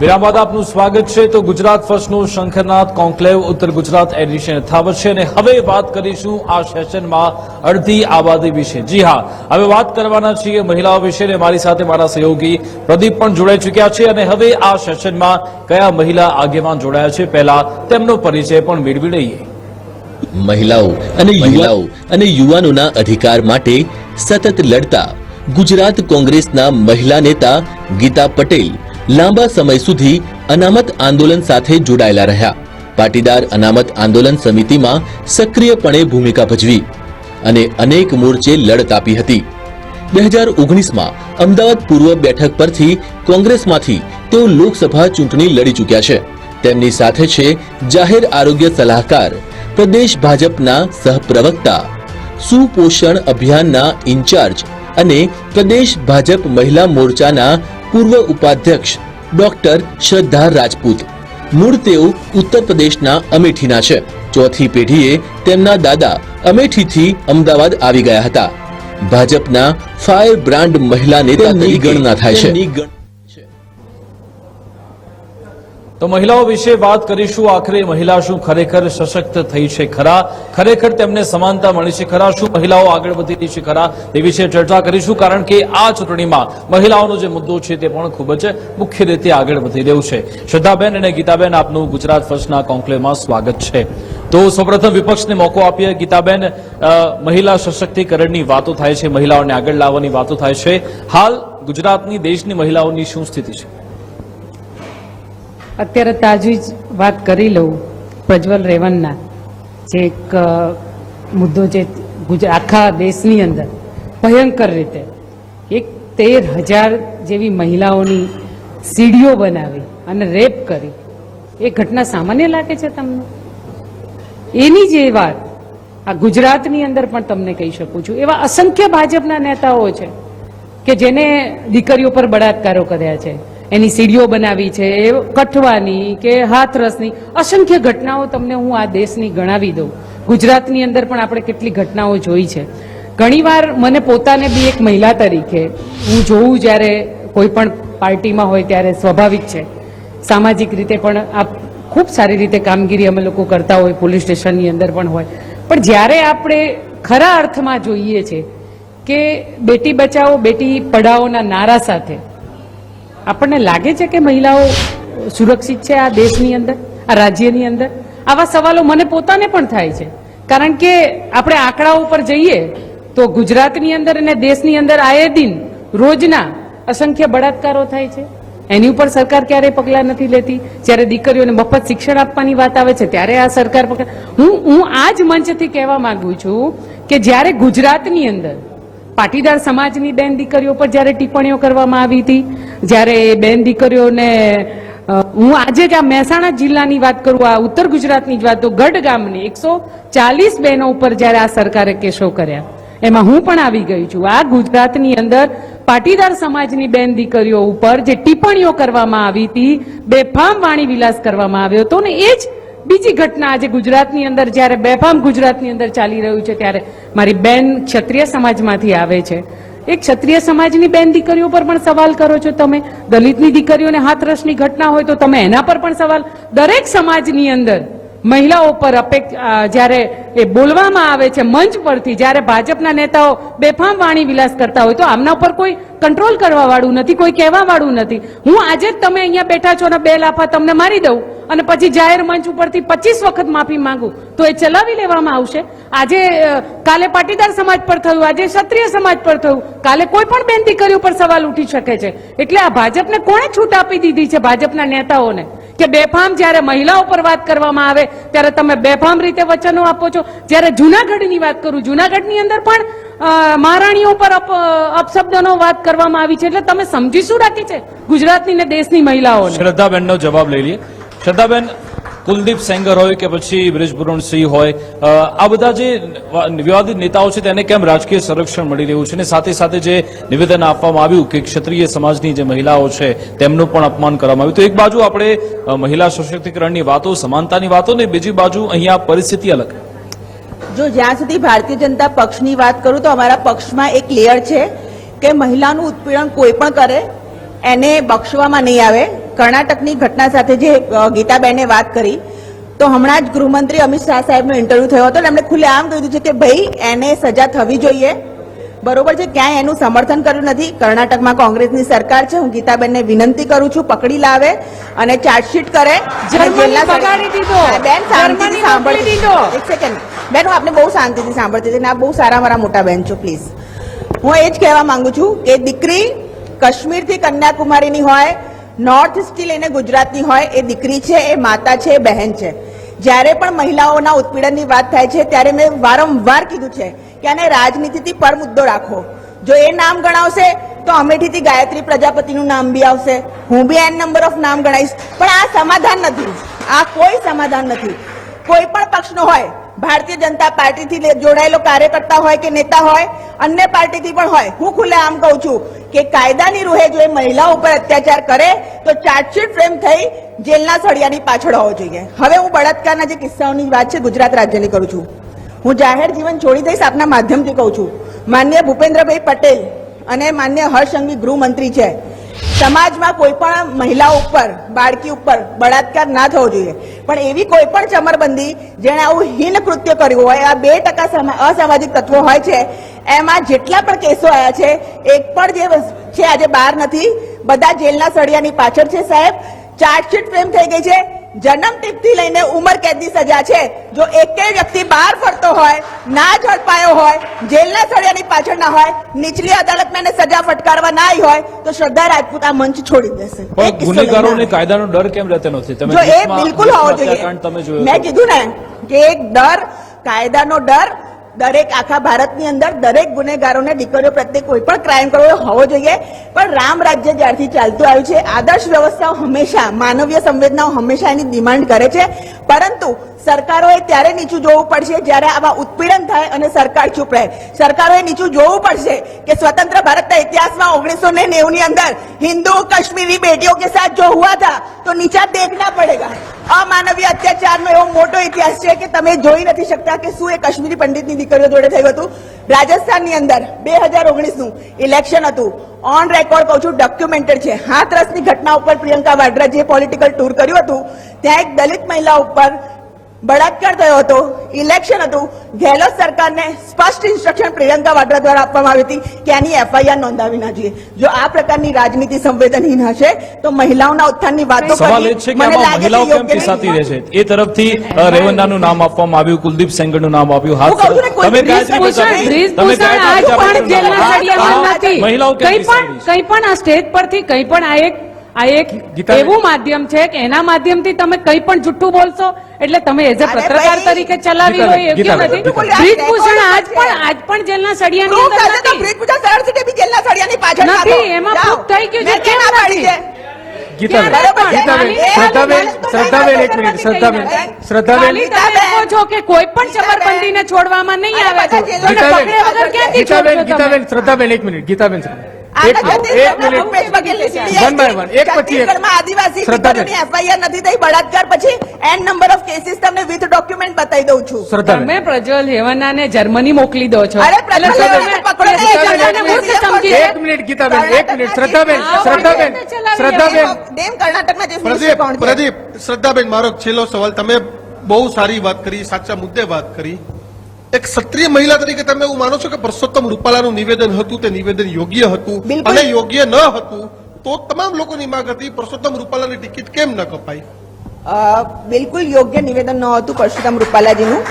વિરામ બાદ આપનું સ્વાગત છે. તો ગુજરાત ફર્સ્ટનું શંખરનાથ કોન્ક્લેવ ઉત્તર ગુજરાત એડિશન યથાવત છે. અને હવે વાત કરીશું આ સેશનમાં અડધી આબાદી વિશે. જી હા હવે વાત કરવાના છીએ મહિલાઓ વિશે અને મારી સાથે મારા સહયોગી પ્રદીપ પણ જોડાઈ ચૂક્યા છે. અને હવે આ સેશનમાં કયા મહિલા આગેવાન જોડાયા છે પહેલા તેમનો પરિચય પણ મેળવી લઈએ. મહિલાઓ અને યુવાઓ અને યુવાનોના અધિકાર માટે સતત લડતા ગુજરાત કોંગ્રેસના મહિલા નેતા ગીતા પટેલ લાંબા સમય સુધી અનામત આંદોલન સાથે જોડાયેલા રહ્યા. પાટીદાર અનામત આંદોલન સમિતિમાં સક્રિયપણે ભૂમિકા ભજવી અને અનેક મોરચે લડત આપી હતી. બે હજાર ઓગણીસમાં અમદાવાદ પૂર્વ બેઠક પરથી કોંગ્રેસમાંથી તેઓ લોકસભા ચૂંટણી લડી ચૂક્યા છે. તેમની સાથે છે જાહેર આરોગ્ય સલાહકાર, પ્રદેશ ભાજપના સહપ્રવક્તા, સુપોષણ અભિયાનના ઇન્ચાર્જ અને પ્રદેશ ભાજપ મહિલા મોરચાના પૂર્વ ઉપાધ્યક્ષ ડોક્ટર શ્રદ્ધા રાજપૂત. મૂળ તેઓ ઉત્તર પ્રદેશના અમેઠીના છે. ચોથી પેઢીએ તેમના દાદા અમેઠીથી અમદાવાદ આવી ગયા હતા. ભાજપના ફાયર બ્રાન્ડ મહિલા નેતા ગણના થાય છે. તો મહિલાઓ વિશે વાત કરીશું. આખરે મહિલા શું ખરેખર સશક્ત થઈ છે ખરા? ખરેખર તેમને સમાનતા મળી છે ખરા? શું મહિલાઓ આગળ વધી રહી છે ખરા? એ વિશે ચર્ચા કરીશું કારણ કે આ ચૂંટણીમાં મહિલાઓનો જે મુદ્દો છે તે પણ ખૂબ જ મુખ્ય રીતે આગળ વધી રહ્યું છે. શ્રદ્ધાબેન અને ગીતાબેન, આપનું ગુજરાત ફર્સ્ટના કોન્કલેવમાં સ્વાગત છે. તો સૌપ્રથમ વિપક્ષને મોકો આપીએ. ગીતાબેન મહિલા સશક્તિકરણની વાતો થાય છે. મહિલાઓને આગળ લાવવાની વાતો થાય છે. હાલ ગુજરાતની, દેશની મહિલાઓની શું સ્થિતિ છે? અત્યારે તાજી જ વાત કરી લઉં, પ્રજ્વલ રેવન્ના. જે એક મુદ્દો જે આખા દેશની અંદર ભયંકર રીતે એક તેર હજાર જેવી મહિલાઓની સીડીઓ બનાવી અને રેપ કરી. એ ઘટના સામાન્ય લાગે છે તમને? એની જે વાત આ ગુજરાતની અંદર પણ તમને કહી શકું છું. એવા અસંખ્ય ભાજપના નેતાઓ છે કે જેને દીકરીઓ પર બળાત્કારો કર્યા છે. એની સીડીઓ બનાવી છે, એ કઠવાની કે હાથરસની, અસંખ્ય ઘટનાઓ તમને હું આ દેશની ગણાવી દઉં. ગુજરાતની અંદર પણ આપણે કેટલી ઘટનાઓ જોઈ છે. ઘણીવાર મને પોતાને બી એક મહિલા તરીકે, હું જોઉં જ્યારે કોઈ પણ પાર્ટીમાં હોય ત્યારે સ્વાભાવિક છે. સામાજિક રીતે પણ આ ખૂબ સારી રીતે કામગીરી અમે લોકો કરતા હોય, પોલીસ સ્ટેશનની અંદર પણ હોય. પણ જ્યારે આપણે ખરા અર્થમાં જોઈએ છે કે બેટી બચાવો, બેટી પઢાઓના નારા સાથે આપણને લાગે છે કે મહિલાઓ સુરક્ષિત છે આ દેશની અંદર, આ રાજ્યની અંદર? આવા સવાલો મને પોતાને પણ થાય છે. કારણ કે આપણે આંકડા ઉપર જઈએ, તો ગુજરાતની અંદર અને દેશની અંદર આયે દિન રોજના અસંખ્ય બળાત્કારો થાય છે. એની ઉપર સરકાર ક્યારેય પગલાં નથી લેતી. જ્યારે દીકરીઓને મફત શિક્ષણ આપવાની વાત આવે છે, ત્યારે આ સરકાર હું હું આ જ મંચથી કહેવા માંગુ છું કે જ્યારે ગુજરાતની અંદર પાટીદાર સમાજની બેન દીકરીઓ પર જ્યારે ટિપ્પણીઓ કરવામાં આવી હતી, જ્યારે બેન દીકરીઓને હું આજે જ આ મહેસાણા જિલ્લાની વાત કરું, આ ઉત્તર ગુજરાતની જ વાત, તો ગઢ ગામની એકસો ચાલીસ બહેનો ઉપર જ્યારે આ સરકારે કેસો કર્યા, એમાં હું પણ આવી ગઈ છું. આ ગુજરાતની અંદર પાટીદાર સમાજની બેન દીકરીઓ ઉપર જે ટિપ્પણીઓ કરવામાં આવી હતી, બેફામ વાણી વિલાસ કરવામાં આવ્યો હતો, ને એ જ બીજી ઘટના આજે ગુજરાતની અંદર, જ્યારે બેફામ ગુજરાતની અંદર ચાલી રહ્યું છે, ત્યારે મારી બેન ક્ષત્રિય સમાજમાંથી આવે છે. એક ક્ષત્રિય સમાજની બેન દીકરીઓ પર પણ સવાલ કરો છો તમે. દલિતની દીકરીઓને હાથરસની ઘટના હોય તો તમે એના પર પણ સવાલ. દરેક સમાજની અંદર મહિલાઓ પર અપેક્ષ જ્યારે એ બોલવામાં આવે છે મંચ પરથી, જ્યારે ભાજપના નેતાઓ બેફામ વાણી વિલાસ કરતા હોય તો આમના ઉપર કોઈ કંટ્રોલ કરવા વાળું નથી, કોઈ કહેવા વાળું નથી. હું આજે જ તમે અહીંયા બેઠા છો ને બે લાફા તમને મારી દઉં. અને પછી જાહેર મંચ ઉપરથી પચીસ વખત માફી માંગુ, તો એ ચલાવી લેવામાં આવશે. આજે કાલે પાટીદાર સમાજ પર થયું, આજે ક્ષત્રિય સમાજ પર થયું. કાલે કોઈ પણ બેન દીકરીઓ સવાલ ઉઠી શકે છે. એટલે આ ભાજપને કોણે છૂટ આપી દીધી છે ભાજપના નેતાઓને? કે બેફામ જ્યારે મહિલાઓ પર વાત કરવામાં આવે, ત્યારે તમે બેફામ રીતે વચનો આપો છો? જ્યારે જુનાગઢની વાત કરું, જુનાગઢની અંદર પણ મહારાણીઓ પર અપ અપશબ્દનો વાત કરવામાં આવી છે. એટલે તમે સમજી શું રાખી છે ગુજરાતની ને દેશની મહિલાઓ શ્રદ્ધાબેનનો જવાબ લઈ લઈએ. શ્રદ્ધાબેન, કુલદીપ સેંગર હોય કે પછી બ્રિજભૂષણસિંહ હોય આ બધા જે વિવાદિત નેતાઓ છે તેને કેમ રાજકીય સંરક્ષણ મળી રહ્યું છે? અને સાથે સાથે જે નિવેદન આપવામાં આવ્યું કે ક્ષત્રિય સમાજની જે મહિલાઓ છે તેમનું પણ અપમાન કરવામાં આવ્યું. તો એક બાજુ આપણે મહિલા સશક્તિકરણની વાતો, સમાનતાની વાતો ને બીજી બાજુ અહીંયા પરિસ્થિતિ અલગ. જો જ્યાં સુધી ભારતીય જનતા પક્ષની વાત કરું તો અમારા પક્ષમાં એક લેયર છે કે મહિલાનું ઉત્પીડન કોઈ પણ કરે, એને બક્ષવામાં નહીં આવે. કર્ણાટકની ઘટના સાથે જે ગીતાબેને વાત કરી તો હમણાં જ ગૃહમંત્રી અમિત શાહ સાહેબનો ઇન્ટરવ્યુ થયો હતો અને એમણે ખુલ્લે આમ કહ્યું છે કે ભાઈ એને સજા થવી જોઈએ. બરોબર છે ક્યાંય એનું સમર્થન કર્યું નથી. કર્ણાટકમાં કોંગ્રેસની સરકાર છે હું ગીતાબેનને વિનંતી કરું છું પકડી લાવે અને ચાર્જશીટ કરે દીધો. બેન શાંતિથી સાંભળી દીધો. એક સેકન્ડ બેન હું આપને બહુ શાંતિથી સાંભળતી હતી આ બહુ સારા મારા મોટા બેન છું પ્લીઝ હું એ જ કહેવા માંગુ છું કે દીકરી કાશ્મીરથી કન્યાકુમારીની હોય નોર્થ સ્ટીલ એને ગુજરાતની હોય, એ દીકરી છે, એ માતા છે, એ બહેન છે. જ્યારે પણ મહિલાઓના ઉત્પીડનની વાત થાય છે, ત્યારે મેં વારંવાર કીધું છે કે આને રાજનીતિથી પર મુદ્દો રાખો. જો એ નામ ગણાવશે, તો અમેઠીથી ગાયત્રી પ્રજાપતિનું નામ બી આવશે. હું બી એન નંબર ઓફ નામ ગણાવીશ પણ આ સમાધાન નથી. આ કોઈ સમાધાન નથી. કોઈ પણ પક્ષનો હોય ભારતીય જનતા પાર્ટીથી જોડાયેલો કાર્યકર્તા હોય કે નેતા હોય, અન્ય પાર્ટીથી પણ હોય. હું ખુલ્લે આમ કહું છું કે કાયદાની રૂહે જો એ મહિલાઓ ઉપર અત્યાચાર કરે, તો ચાર્જશીટ ફ્રેમ થઈ જેલના સળિયાની પાછળ હોવો જોઈએ. હવે હું બળાત્કારના જે કિસ્સાઓની વાત છે, ગુજરાત રાજ્યની કરું છું. હું જાહેર જીવન છોડી દઈશ આપના માધ્યમથી કહું છું. માન્ય ભૂપેન્દ્રભાઈ પટેલ અને માન્ય હર્ષ સંઘવી ગૃહમંત્રી છે. સમાજમાં કોઈ પણ મહિલા ઉપર, બાળકી ઉપર બળાત્કાર ના થવો જોઈએ. પણ એવી કોઈ પણ ચમરબંધી જેણે આવું હીન કૃત્ય કર્યું હોય, આ બે ટકા અસામાજિક તત્વો હોય છે, એમાં જેટલા પણ કેસો આવ્યા છે, એક પણ જે છે આજે બહાર નથી, બધા જેલના સળિયાની પાછળ છે સાહેબ. ચાર્જશીટ ફ્રેમ થઈ ગઈ છે. જન્મ ટીપથી લઈને ઉંમર કેદની સજા છે. જો એકેય વ્યક્તિ બહાર ફરતો હોય ના ઝડપાયો હોય જેલના સળિયાની પાછળ ના હોય નીચલી અદાલતમાં એને સજા ફટકારવા ના આવી હોય તો શ્રદ્ધા રાજપૂત આ મંચ છોડી દેશે. પણ ગુનેગારોને કાયદાનો ડર કેમ રહેતો નથી? તમે જો એ બિલકુલ હોવો જોઈએ. મેં કીધું ને કે એક ડર કાયદાનો ડર દરેક આખા ભારતની અંદર દરેક ગુનેગારોને, દીકરીઓ પ્રત્યે કોઈ પણ ક્રાઇમ કરવો હોવો જોઈએ. પણ રામ રાજ્ય જ્યારથી ચાલતું આવ્યું છે, આદર્શ વ્યવસ્થાઓ હંમેશા, માનવીય સંવેદનાઓ હંમેશા એની ડિમાન્ડ કરે છે. પરંતુ સરકારોએ ત્યારે નીચું જોવું પડશે જ્યારે આવા ઉત્પીડન થાય અને સરકાર ચૂપ રહે. સરકારોએ નીચું જોવું પડશે કે સ્વતંત્ર ભારતના ઇતિહાસમાં ઓગણીસો ને નેવું ની અંદર હિન્દુ, કશ્મીરી બેટીઓ કે સાથ જો હુઆ થા, તો નીચા દેખના પડેગા. અમાનવીય અત્યાચારનો એવો મોટો ઇતિહાસ છે કે તમે જોઈ નથી શકતા કે શું એ કશ્મીરી પંડિતની દીકરીઓ જોડે થયું હતું. રાજસ્થાનની અંદર બે હજાર ઓગણીસનું ઇલેક્શન હતું. ઓન રેકોર્ડ કહું છું ડોક્યુમેન્ટેડ છે. હાથરસની ઘટના ઉપર પ્રિયંકા વાડ્રા જે પોલિટિકલ ટૂર કર્યું હતું, ત્યાં એક દલિત મહિલા ઉપર બળાત્કાર થયો હતો. ઇલેક્શન હતું. ગેહલોત સરકારને સ્પષ્ટ ઇન્સ્ટ્રક્શન પ્રિયંકા વાડ્રા દ્વારા આપવામાં આવી હતી કે આની એફઆઈઆર નોંધાવી ના જોઈએ. જો આ પ્રકારની રાજનીતિ સંવેદનહીન હશે તો મહિલાઓના ઉત્થાનની વાતો સવાલ એ છે કે આમાં મહિલાઓ કેમ પીસાતી રહે છે? એ તરફથી રેવન્નાનું નામ આપવામાં આવ્યું કુલદીપ સેંગરનું નામ આપ્યું. હાથ તમે મહિલાઓ કઈ પણ કઈ કંઈ પણ આ સ્ટેજ પરથી કંઈ પણ આ એક આ એક એવું માધ્યમ છે કે એના માધ્યમથી તમે કંઈ પણ જુઠ્ઠું બોલશો એટલે તમે એઝ અ પત્રકાર તરીકે ચલાવી લો એવું નથી? બ્રિજભૂષણ આજ પણ આજ પણ જેલના સળિયાની અંદર નથી. બ્રિજભૂષણ સરળ સીટે બી જેલના સળિયાની પાછળ નથી, એમાં જાઓ. થઈ ગયું છે, કેમ નથી? છે? ગીતાબેન ગીતાબેન શ્રદ્ધાબેન એક મિનિટ ગીતાબેન, આદિવાસી શ્રદ્ધાબેન. નથી થઈ. બળાત્કાર પછી એન નંબર ઓફ કેસીસ તમને વિથ ડોક્યુમેન્ટ બતાવી દઉં છું. તમે પ્રજ્વલ હેવાનાને જર્મની મોકલી દો છો. અરે એક મિનિટ ગીતાબેન એક મિનિટ. શ્રદ્ધાબેન શ્રદ્ધાબેન શ્રદ્ધાબેન પ્રદીપ શ્રદ્ધાબેન મારો છેલ્લો સવાલ. તમે બહુ સારી વાત કરી સાચા મુદ્દે વાત કરી. એક ક્ષત્રિય મહિલા તરીકે તમે એવું માનો છો કે પરસોત્તમ રૂપાલાનું નિવેદન હતું તે નિવેદન યોગ્ય હતું અને યોગ્ય ન હતું તો તમામ લોકોની માંગ હતી પરસોત્તમ રૂપાલાની ટિકિટ કેમ ન કપાઈ? બિલકુલ યોગ્ય નિવેદન ન હતું પરસોત્તમ રૂપાલાજીનું.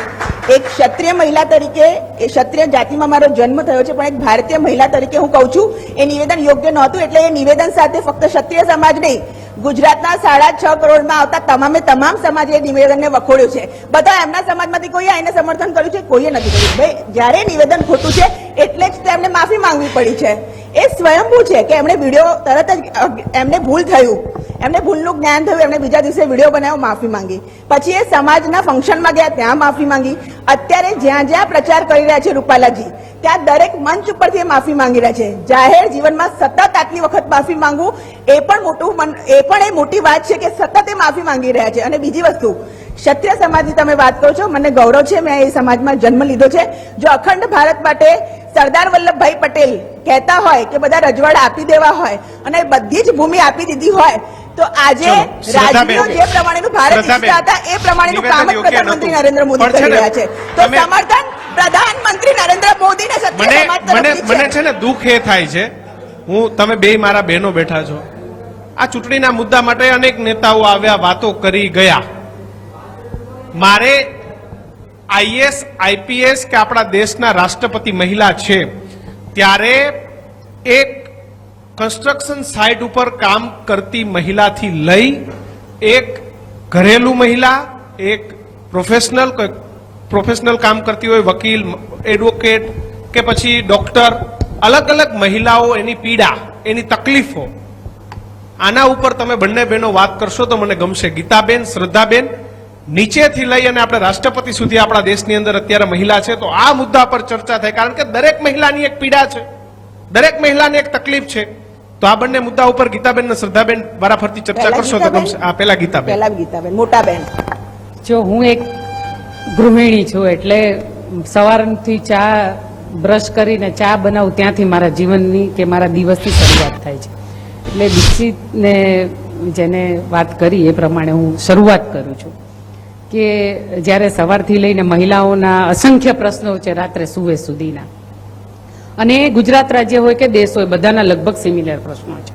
એક ક્ષત્રિય મહિલા તરીકે એ ક્ષત્રિય જાતિમાં મારો જન્મ થયો છે પણ એક ભારતીય મહિલા તરીકે હું કહું છું એ નિવેદન યોગ્ય નહોતું એટલે એ નિવેદન સાથે ફક્ત ક્ષત્રિય સમાજ નહીં ગુજરાતના સાડા છ કરોડમાં આવતા તમામે તમામ સમાજે એ નિવેદનને વખોડ્યું છે. બધા એમના સમાજમાંથી કોઈએ એને સમર્થન કર્યું છે, કોઈએ નથી કર્યું. ભાઈ જ્યારે નિવેદન ખોટું છે, એટલે જ તેમને માફી માંગવી પડી છે. એ સ્વયંભૂ છે કે એમણે વીડિયો તરત જ એમને ભૂલ થયું. એમને ભૂલનું જ્ઞાન થયું, એમણે બીજા દિવસે વીડિયો બનાવ્યો, માફી માંગી. પછી એ સમાજના ફંક્શનમાં ગયા, ત્યાં માફી માંગી. અત્યારે જ્યાં જ્યાં પ્રચાર કરી રહ્યા છે રૂપાલાજી, ત્યાં દરેક મંચ ઉપરથી એ માફી માંગી રહ્યા છે. જાહેર જીવનમાં સતત આટલી વખત માફી માંગવું, એ પણ મોટું મન- એ પણ એ મોટી વાત છે કે સતત એ માફી માંગી રહ્યા છે. અને બીજી વસ્તુ, ક્ષત્રિય સમાજની તમે વાત કરો છો, મને ગૌરવ છે, મેં એ સમાજમાં જન્મ લીધો છે. જો અખંડ ભારત માટે સરદાર વલ્લભભાઈ પટેલ કહેતા હોય કે બધા રજવાડા આપી દેવા હોય અને બધી જ ભૂમિ આપી દીધી હોય તો આજે ચલો, જે પ્રમાણેનું ભારત. ઈચ્છતા હતા એ પ્રમાણેનું કામ જ પ્રધાનમંત્રી નરેન્દ્ર મોદી કરી રહ્યા છે. તો સમર્થન પ્રધાનમંત્રી નરેન્દ્ર મોદીને સત્ય મને સમાજ મને મને છે ને દુઃખ એ થાય છે. હું તમે બે મારા બહેનો બેઠા છો. આ ચૂંટણીના મુદ્દા માટે અનેક નેતાઓ આવ્યા વાતો કરી ગયા. મારે આઈએસ, આઈપીએસ કે આપણા દેશના રાષ્ટ્રપતિ મહિલા છે, ત્યારે એક કન્સ્ટ્રક્શન સાઇટ ઉપર કામ કરતી મહિલાથી લઈ એક ઘરેલું મહિલા, એક પ્રોફેશનલ પ્રોફેશનલ કામ કરતી હોય, વકીલ એડવોકેટ કે પછી ડોક્ટર અલગ અલગ મહિલાઓ એની પીડા, એની તકલીફો. આના ઉપર તમે બંને બહેનો વાત કરશો તો મને ગમશે. ગીતાબેન, શ્રદ્ધાબેન નીચેથી લઈ અને આપણે રાષ્ટ્રપતિ સુધી આપણા દેશની અંદર અત્યારે મહિલા છે તો આ મુદ્દા પર ચર્ચા થાય. કારણ કે દરેક મહિલાની એક પીડા છે. દરેક મહિલાની એક તકલીફ છે. તો આ બંને મુદ્દા ઉપર ગીતાબેન અને શ્રદ્ધાબેન વારાફરતી ચર્ચા કરશો તો ગમશે. આ પેલા ગીતાબેન. પહેલા ગીતાબેન મોટાબેન. જો હું એક ગૃહિણી છું એટલે સવારથી ચા બ્રશ કરીને ચા બનાવું ત્યાંથી મારા જીવનની કે મારા દિવસની શરૂઆત થાય છે. એટલે દીક્ષિતને જેને વાત કરી એ પ્રમાણે હું શરૂઆત કરું છું. કે જ્યારે સવારથી લઈને મહિલાઓના અસંખ્ય પ્રશ્નો છે રાત્રે સુવે સુધીના. અને ગુજરાત રાજ્ય હોય કે દેશ હોય, બધાના લગભગ સિમિલર પ્રશ્નો છે.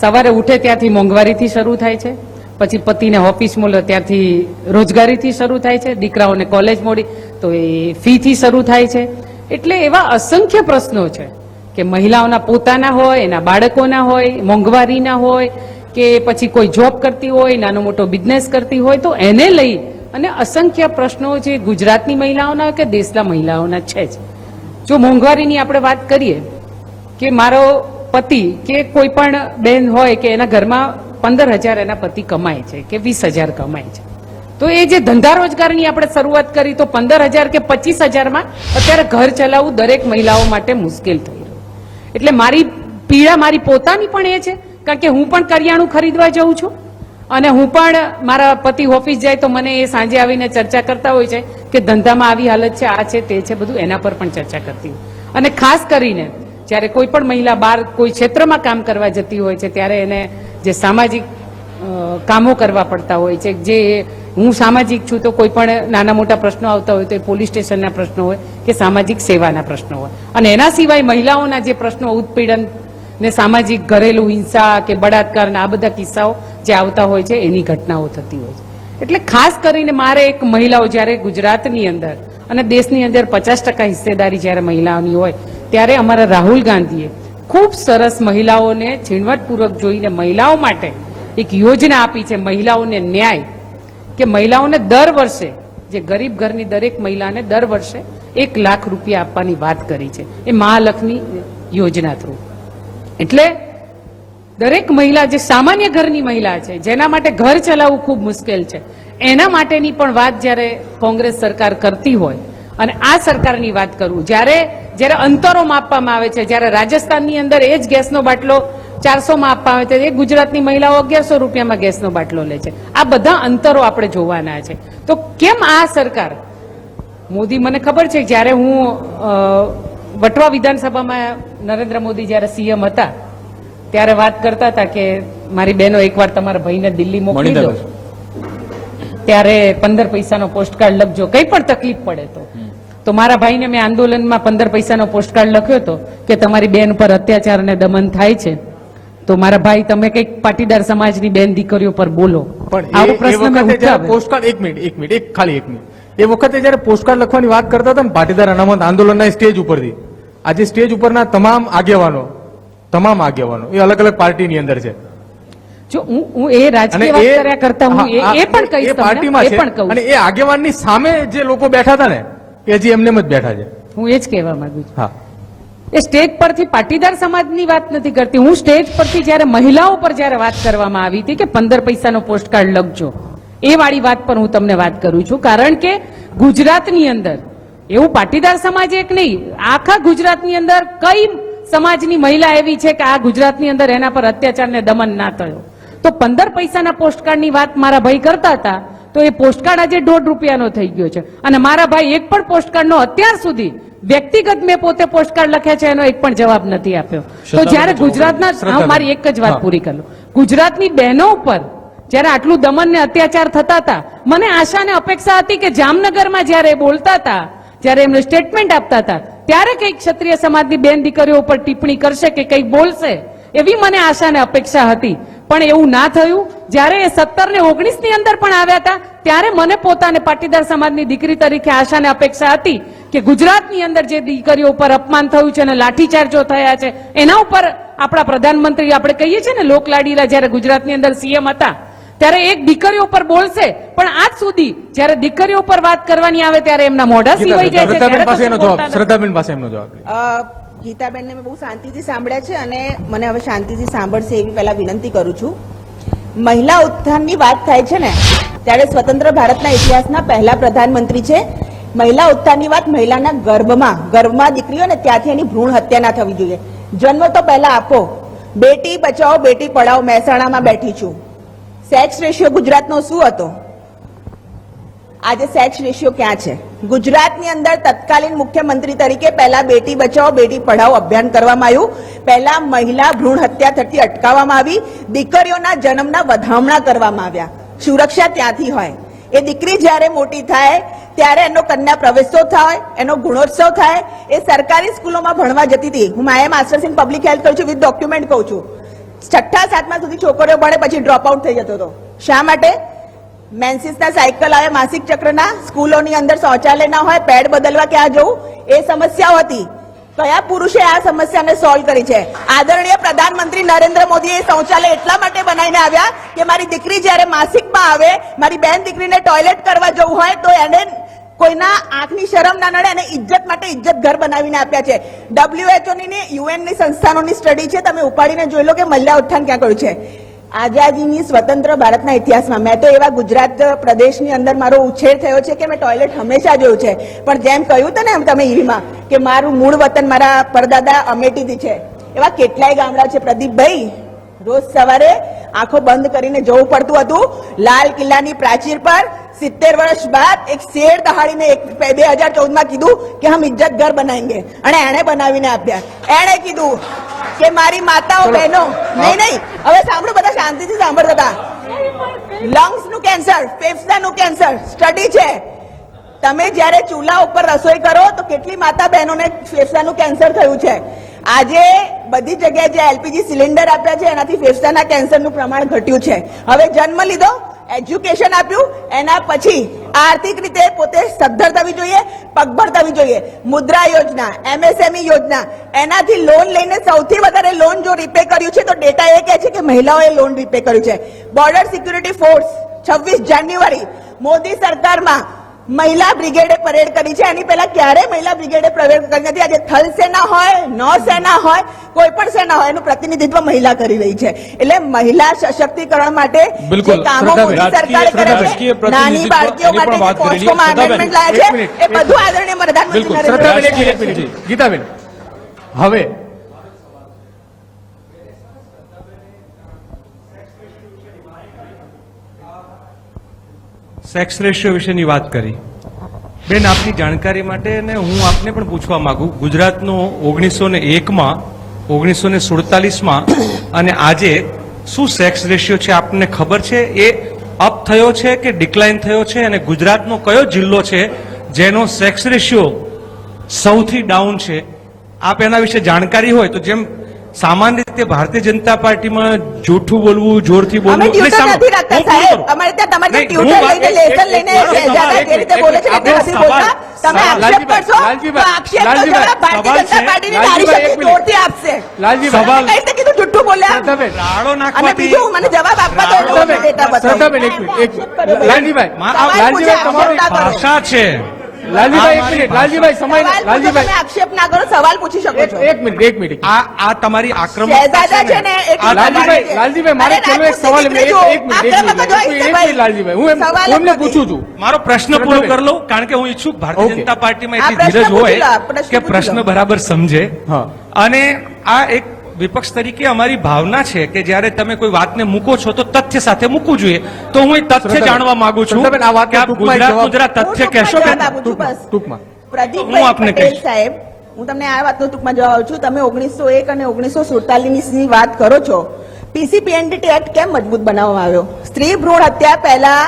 સવારે ઉઠે ત્યાંથી મોંઘવારીથી શરૂ થાય છે, પછી પતિને ઓફિસ મોલો ત્યાંથી રોજગારીથી શરૂ થાય છે, દીકરાઓને કોલેજ મોડી, તો એ ફીથી શરૂ થાય છે. એટલે એવા અસંખ્ય પ્રશ્નો છે કે મહિલાઓના પોતાના હોય, એના બાળકોના હોય, મોંઘવારીના હોય, કે પછી કોઈ જોબ કરતી હોય, નાનો મોટો બિઝનેસ કરતી હોય, તો એને લઈ અને અસંખ્ય પ્રશ્નો જે ગુજરાતની મહિલાઓના કે દેશના મહિલાઓના છે જ. જો મોંઘવારીની આપણે વાત કરીએ કે મારો પતિ કે કોઈ પણ બેન હોય કે એના ઘરમાં પંદર હજાર એના પતિ કમાય છે કે વીસ હજાર કમાય છે. તો એ જે ધંધા રોજગારની આપણે શરૂઆત કરી તો પંદર હજાર કે પચીસ હજારમાં અત્યારે ઘર ચલાવવું દરેક મહિલાઓ માટે મુશ્કેલ થઈ રહ્યું. એટલે મારી પીડા મારી પોતાની પણ એ છે, કારણ કે હું પણ કરિયાણું ખરીદવા જઉં છું. અને હું પણ મારા પતિ ઓફિસ જાય તો મને એ સાંજે આવીને ચર્ચા કરતા હોય છે કે ધંધામાં આવી હાલત છે, આ છે, તે છે, બધું એના પર પણ ચર્ચા કરતી અને ખાસ કરીને જ્યારે કોઈ પણ મહિલા બહાર કોઈ ક્ષેત્રમાં કામ કરવા જતી હોય છે, ત્યારે એને જે સામાજિક કામો કરવા પડતા હોય છે, જે હું સામાજિક છું તો કોઈ પણ નાના મોટા પ્રશ્નો આવતા હોય તો એ પોલીસ સ્ટેશનના પ્રશ્નો હોય કે સામાજિક સેવાના પ્રશ્નો હોય. અને એના સિવાય મહિલાઓના જે પ્રશ્નો ઉત્પીડન ને સામાજિક ઘરેલું હિંસા કે બળાત્કાર આ બધા કિસ્સાઓ જે આવતા હોય છે, એની ઘટનાઓ થતી હોય છે. એટલે ખાસ કરીને મારે એક મહિલાઓ જ્યારે ગુજરાતની અંદર અને દેશની અંદર પચાસ ટકા હિસ્સેદારી જ્યારે મહિલાઓની હોય, ત્યારે અમારા રાહુલ ગાંધીએ ખૂબ સરસ મહિલાઓને ઝીણવટપૂર્વક જોઈને મહિલાઓ માટે એક યોજના આપી છે, મહિલાઓને ન્યાય. કે મહિલાઓને દર વર્ષે, જે ગરીબ ઘરની દરેક મહિલાને દર વર્ષે એક લાખ રૂપિયા આપવાની વાત કરી છે. એ મહાલક્ષ્મી યોજના થ્રુ. એટલે દરેક મહિલા જે સામાન્ય ઘરની મહિલા છે, જેના માટે ઘર ચલાવવું ખૂબ મુશ્કેલ છે, એના માટેની પણ વાત જ્યારે કોંગ્રેસ સરકાર કરતી હોય અને આ સરકારની વાત કરું, જ્યારે જ્યારે અંતરો માપવામાં આવે છે, જ્યારે રાજસ્થાનની અંદર એ જ ગેસનો બાટલો ચારસો માં આપવામાં આવે છે, એ ગુજરાતની મહિલાઓ અગિયારસો રૂપિયામાં ગેસનો બાટલો લે છે. આ બધા અંતરો આપણે જોવાના છે. તો કેમ આ સરકાર? મોદી, મને ખબર છે, જ્યારે હું વટવા વિધાનસભામાં નરેન્દ્ર મોદી જ્યારે સીએમ હતા ત્યારે વાત કરતા હતા કે મારી બહેનો એકવાર તમારા ભાઈને દિલ્હી મોકલી દો. ત્યારે પંદર પૈસાનો પોસ્ટકાર્ડ લખજો. કઈ પણ તકલીફ પડે તો. તો મારા ભાઈને મેં આંદોલનમાં પંદર પૈસાનો પોસ્ટકાર્ડ લખ્યો હતો કે તમારી બેન પર અત્યાચાર અને દમન થાય છે. તો મારા ભાઈ તમે કંઈક પાટીદાર સમાજની બેન દીકરીઓ પર બોલો. પણ આવો પ્રશ્ન. પોસ્ટકાર્ડ એક મિનિટ એક મિનિટ એક ખાલી એક મિનિટ. એ વખતે જ્યારે પોસ્ટકાર્ડ લખવાની વાત કરતા હતા ને પાટીદાર અનામત આંદોલનના સ્ટેજ ઉપરથી આજે સ્ટેજ ઉપરના તમામ આગેવાનો તમામ આગેવાનો એ અલગ અલગ પાર્ટીની અંદર છે. જો હું હું એ રાજકીય વાત કર્યા કરતા હું એ પણ કહીશ પાર્ટીમાં છે. અને એ આગેવાનની સામે જે લોકો બેઠા હતા ને એ હજી એમને જ બેઠા છે. હું એ જ કહેવા માંગુ છું. હા. એ સ્ટેજ પરથી પાટીદાર સમાજની વાત નથી કરતી. હું સ્ટેજ પરથી જ્યારે મહિલાઓ પર જ્યારે વાત કરવામાં આવી હતી કે પંદર પૈસાનો પોસ્ટકાર્ડ લખજો એ વાળી વાત પર હું તમને વાત કરું છું. કારણ કે ગુજરાતની અંદર એવું પાટીદાર સમાજ એક નહીં આખા ગુજરાતની અંદર કઈ સમાજની મહિલા એવી છે કે આ ગુજરાતની અંદર એના પર અત્યાચાર ને દમન ના થયો? તો પંદર પૈસાના પોસ્ટકાર્ડની વાત મારા ભાઈ કરતા હતા તો એ પોસ્ટકાર્ડ આજે દોઢ રૂપિયાનો થઈ ગયો છે. અને મારા ભાઈ એક પણ પોસ્ટકાર્ડનો અત્યાર સુધી વ્યક્તિગત મેં પોતે પોસ્ટકાર્ડ લખ્યા છે એનો એક પણ જવાબ નથી આપ્યો. તો જ્યારે ગુજરાતના મારી એક જ વાત પૂરી કરું. ગુજરાતની બહેનો ઉપર જ્યારે આટલું દમન ને અત્યાચાર થતા હતા મને આશા ને અપેક્ષા હતી કે જામનગરમાં જ્યારે બોલતા હતા જ્યારે એમને સ્ટેટમેન્ટ આપતા હતા, ત્યારે કંઈક ક્ષત્રિય સમાજની બેન દીકરીઓ ઉપર ટિપ્પણી કરશે કે કંઈક બોલશે, એવી મને આશા ને અપેક્ષા હતી. પણ એવું ના થયું. જ્યારે એ સત્તર ને ઓગણીસની અંદર પણ આવ્યા હતા, ત્યારે મને પોતાને પાટીદાર સમાજની દીકરી તરીકે આશા ને અપેક્ષા હતી કે ગુજરાતની અંદર જે દીકરીઓ ઉપર અપમાન થયું છે અને લાઠીચાર્જો થયા છે, એના ઉપર આપણા પ્રધાનમંત્રી આપણે કહીએ છીએ ને, લોકલાડીલા જ્યારે ગુજરાતની અંદર સીએમ હતા ત્યારે એક દીકરીઓ ઉપર બોલશે. પણ આજ સુધી જ્યારે દીકરીઓ પર વાત કરવાની આવે ત્યારે એમના મોઢા સિવાય જાય છે. શ્રદ્ધાબેન પાસે એનો જવાબ શ્રદ્ધાબેન પાસે એમનો જવાબ. અ, ગીતાબેનને મેં બહુ શાંતિથી સાંભળ્યા છે અને મને હવે શાંતિથી સાંભળશે એવી પહેલા વિનંતી કરું છું. મહિલા ઉત્થાનની વાત થાય છે ને ત્યારે સ્વતંત્ર ભારતના ઇતિહાસના પહેલા પ્રધાનમંત્રી છે. મહિલા ઉત્થાનની વાત મહિલાના ગર્ભમાં ગર્ભમાં દીકરીઓ ને ત્યાંથી એની ભ્રૂણ હત્યા ના થવી જોઈએ. જન્મ તો પહેલા આપો. બેટી બચાવો બેટી પઢાઓ મહેસાણામાં બેઠી છું. સેક્સ રેશિયો ગુજરાતનો શું હતો? આજે સેક્સ રેશિયો ક્યાં છે? ગુજરાતની અંદર તત્કાલીન મુખ્યમંત્રી તરીકે પહેલા બેટી બચાવો, બેટી પઢાઓ અભિયાન કરવામાં આવ્યું. પહેલા મહિલા ભ્રૂણ હત્યા થતી અટકાવવામાં આવી. દીકરીઓના જન્મના વધામણા કરવામાં આવ્યા. સુરક્ષા ત્યાંથી હોય. એ દીકરી જ્યારે મોટી થાય, ત્યારે એનો કન્યા પ્રવેશો થાય, એનો ગુણોત્સવ થાય. એ સરકારી સ્કૂલોમાં ભણવા જતી હતી. હું Maya masters in public health કરું છું, વિથ ડોક્યુમેન્ટ કહું છું. છઠ્ઠા સાતમા સુધી છોકરીઓ ભણે પછી ડ્રોપ આઉટ થઈ જતો હતો. શા માટે? મેન્સિસના સાયકલ આવે, માસિક ચક્રના સ્કૂલોની અંદર શૌચાલય ના હોય પેડ બદલવા ક્યાં જવું? એ સમસ્યાઓ હતી. કયા પુરુષે આ સમસ્યાને સોલ્વ કરી છે? આદરણીય પ્રધાનમંત્રી નરેન્દ્ર મોદીએ શૌચાલય એટલા માટે બનાવીને આવ્યા કે મારી દીકરી જ્યારે માસિકમાં આવે, મારી બેન દીકરીને ટોયલેટ કરવા જવું હોય તો એને કોઈના આંખની શરમ ના નડે અને ઇજ્જત માટે ઇજ્જત ઘર બનાવીને આપ્યા છે. ડબ્લ્યુએચઓ ની યુએનની સંસ્થાનોની સ્ટડી છે. તમે ઉપાડીને જોઈ લો કે મહિલા ઉત્થાન ક્યાં કર્યું છે. આઝાદીની સ્વતંત્ર ભારતના ઇતિહાસમાં. મેં તો એવા ગુજરાત પ્રદેશની અંદર મારો ઉછેર થયો છે કે મેં ટોયલેટ હંમેશા જોયું છે. પણ જેમ કહ્યું હતું ને એમ તમે ઈવીમાં કે મારું મૂળ વતન મારા પરદાદા અમેઠીથી છે. એવા કેટલાય ગામડા છે. પ્રદીપભાઈ, રોજ સવારે આંખો બંધ કરીને જવું પડતું હતું. લાલ કિલ્લાની પ્રાચીર પર સિત્તેર વર્ષ બાદ એક શેર દહાડીને એક બે હજાર ચૌદમાં કીધું કે હમ ઇજ્જત ઘર બનાવીએ અને એણે બનાવીને આપ્યા. એણે કીધું કે મારી માતાઓ બહેનો નહીં નહીં. હવે સાંભળો બધા શાંતિથી સાંભળતા હતા લંગ્સનું કેન્સર ફેફસા નું કેન્સર સ્ટડી છે. તમે જ્યારે ચૂલા ઉપર રસોઈ કરો તો કેટલી માતા બહેનોને ફેફસાનું કેન્સર થયું છે? આજે બધી જગ્યાએ જે એલપીજી સિલિન્ડર આપ્યા છે એનાથી ફેફસાના કેન્સરનું પ્રમાણ ઘટ્યું છે. હવે જન્મ લીધો એજ્યુકેશન આપ્યું, એના પછી આર્થિક રીતે પોતે સદ્ધર થવી જોઈએ, પગભર થવી જોઈએ. મુદ્રા યોજના, એમએસએમઈ યોજના, એનાથી લોન લઈને સૌથી વધારે લોન જો રીપે કર્યું છે, તો ડેટા એ કહે છે કે મહિલાઓએ લોન રીપે કર્યું છે. બોર્ડર સિક્યુરિટી ફોર્સ છવ્વીસ જાન્યુઆરી, મોદી સરકારમાં મહિલા બ્રિગેડે પરેડ કરી છે. એની પહેલા ક્યારે મહિલા બ્રિગેડે પરેડ કરી નથી. આજે થલ સેના હોય નૌ સેના હોય કોઈ પણ સેના હોય એનું પ્રતિનિધિત્વ મહિલા કરી રહી છે. એટલે મહિલા સશક્તિકરણ માટે જે. કામો મોદી સરકારે કરે છે નાની બાળકીઓ માટે જે પોસ્ટોમાં શ્રદ્ધાબેન, લાયા છે એ બધું આદરણીય પ્રધાનમંત્રી નરેન્દ્ર મોદી ગીતાબેન હવે સેક્સ રેશિયો વિશેની વાત કરી. બેન, આપની જાણકારી માટે અને હું આપને પણ પૂછવા માંગુ. ગુજરાતનો ઓગણીસો ને એકમાં ઓગણીસો ને સુડતાલીસમાં અને આજે શું સેક્સ રેશિયો છે આપને ખબર છે? એ અપ થયો છે કે ડિક્લાઇન થયો છે? અને ગુજરાતનો કયો જિલ્લો છે જેનો સેક્સ રેશિયો સૌથી ડાઉન છે? આપ એના વિશે જાણકારી હોય તો જેમ સામાન્ય રીતે ભારતીય જનતા પાર્ટીમાં જૂઠું બોલવું જોરથી બોલવું અમે ટ્યુટર નહીં, સાંભળો. નથી રાખતા હું પૂરું સાહેબ. કરું. અમારે ત્યાં તમારે નહીં, ત્યાં હું ટ્યુટર લઈને લેસન લઈને મારો શહેજાદા સવાલ જે રીતે બોલે છે એક- નથી બોલતા. તમે આક્ષેપ કરશો તો આક્ષેપ કરશો લાલજીભાઈ, ભારતીય જનતા પાર્ટીની નારી શક્તિ જોરથી આપશે. લાલજીભાઈ, તમે કઈ રીતે કીધું જુઠ્ઠું બોલ્યા? શ્રદ્ધાબેન, રાડો અને બીજું મને જવાબ આપવા દો એટલે ડેટા બતાવું. શ્રદ્ધાબેન એક મિનિટ લાલજીભાઈ લાલજીભાઈ તમારી આક્ષેપ ના કરો. ભાષા છે. લાલજીભાઈ એક મિનિટ લાલજીભાઈ સમય સવાલ પૂછો, તમે લાલજીભાઈ આક્ષેપ ના કરો સવાલ પૂછી શકો છો. એક મિનિટ એક મિનિટ. આ આ તમારી આક્રમક છે ને. લાલજીભાઈ લાલજીભાઈ મારે અરે એક સવાલ એક મિનિટ એક મિનિટ હોય એક છે મિનિટ ભાઈ. લાલજીભાઈ. હું એમ સવાલ જ હું એમને પૂછું છું. મારો પ્રશ્ન પૂરો. કરી લઉં કારણ કે હું ઈચ્છુક ભારતીય જનતા પાર્ટીમાં એટલી ધીરજ લો, હોય કે પ્રશ્ન બરાબર સમજે. હા. અને આ એક વિપક્ષ તરીકે અમારી ભાવના છે કે જ્યારે તમે કોઈ વાતને મૂકો છો તો તથ્ય સાથે મૂકવું જોઈએ. તો હું એ તથ્ય જાણવા માંગુ છું આ વાત ગુજરાત ગુજરાત તથ્ય કહેશો. ટૂંકમાં હું આપને કહીશ. સાહેબ હું તમને આ વાતનો ટૂંકમાં જવાબ છું. તમે ઓગણીસો એક અને ઓગણીસો સુડતાલીસની વાત કરો છો. પીસીપીએનડીટી એક્ટ કેમ મજબૂત બનાવવામાં આવ્યો? સ્ત્રી ભ્રૂણ હત્યા પહેલા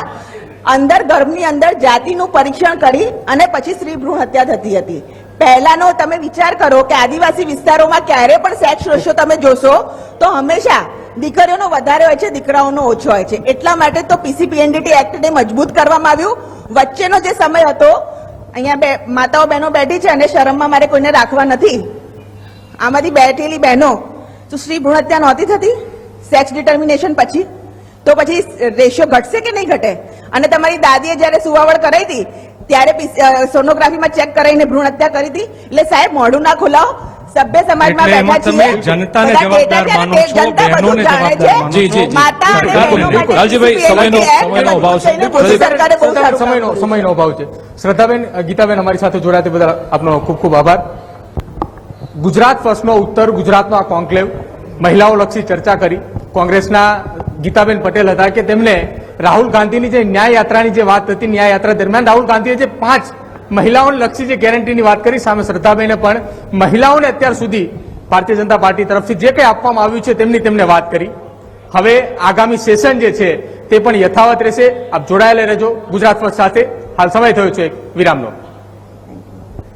અંદર ગર્ભની અંદર જાતિનું પરીક્ષણ કરી અને પછી સ્ત્રી ભ્રૂણ હત્યા થતી હતી. પહેલાનો તમે વિચાર કરો કે આદિવાસી વિસ્તારોમાં ક્યારે પણ સેક્સ રેશિયો તમે જોશો, તો હંમેશા દીકરીઓનો વધારે હોય છે, દીકરાઓનો ઓછો હોય છે. એટલા માટે તો પીસીપીએનડીટી એક્ટને મજબૂત કરવામાં આવ્યું. વચ્ચેનો જે સમય હતો, અહીંયા બે માતાઓ બહેનો બેઠી છે અને શરમમાં મારે કોઈને રાખવા નથી. આમાંથી બેઠેલી બહેનો, તો સ્ત્રી ભ્રૂણ હત્યા નહોતી થતી? સેક્સ ડિટર્મિનેશન પછી? તો પછી રેશિયો ઘટશે કે નહીં ઘટે? અને તમારી દાદીએ જ્યારે સુવાવડ કરાઈ હતી ત્યારે સોનોગ્રાફીમાં ચેક કરાવીને ભ્રૂણ હત્યા કરી હતી. એટલે સાહેબ મોઢું ના ખોલાવો. સભ્ય સમાજમાં બેઠા છીએ. જનતાને જવાબદાર છે માનો છો, બહેનોને જવાબદાર માનો જી, જી. માતા લાલજીભાઈ, સમયનો- સમયનો અભાવ છે. સમયનો સમયનો અભાવ છે. શ્રદ્ધાબેન ગીતાબેન અમારી સાથે જોડાયા તે બદલ આપનો ખૂબ ખૂબ આભાર. ગુજરાત ફર્સ્ટનો ઉત્તર ગુજરાતનો આ કોન્ક્લેવ. મહિલાઓ લક્ષી ચર્ચા કરી. કોંગ્રેસના ગીતાબેન પટેલ હતા કે તેમને રાહુલ ગાંધીની જે ન્યાય યાત્રાની જે વાત હતી, ન્યાય યાત્રા દરમિયાન રાહુલ ગાંધીએ જે પાંચ મહિલાઓને લક્ષી જે ગેરંટીની વાત કરી, સામે શ્રદ્ધાબેને પણ મહિલાઓને અત્યાર સુધી ભારતીય જનતા પાર્ટી તરફથી જે કંઈ આપવામાં આવ્યું છે તેમની તેમને વાત કરી. હવે આગામી સેશન જે છે તે પણ યથાવત રહેશે. આપ જોડાયેલા રહેજો. ગુજરાત સાથે. હાલ સમય થયો છે વિરામનો.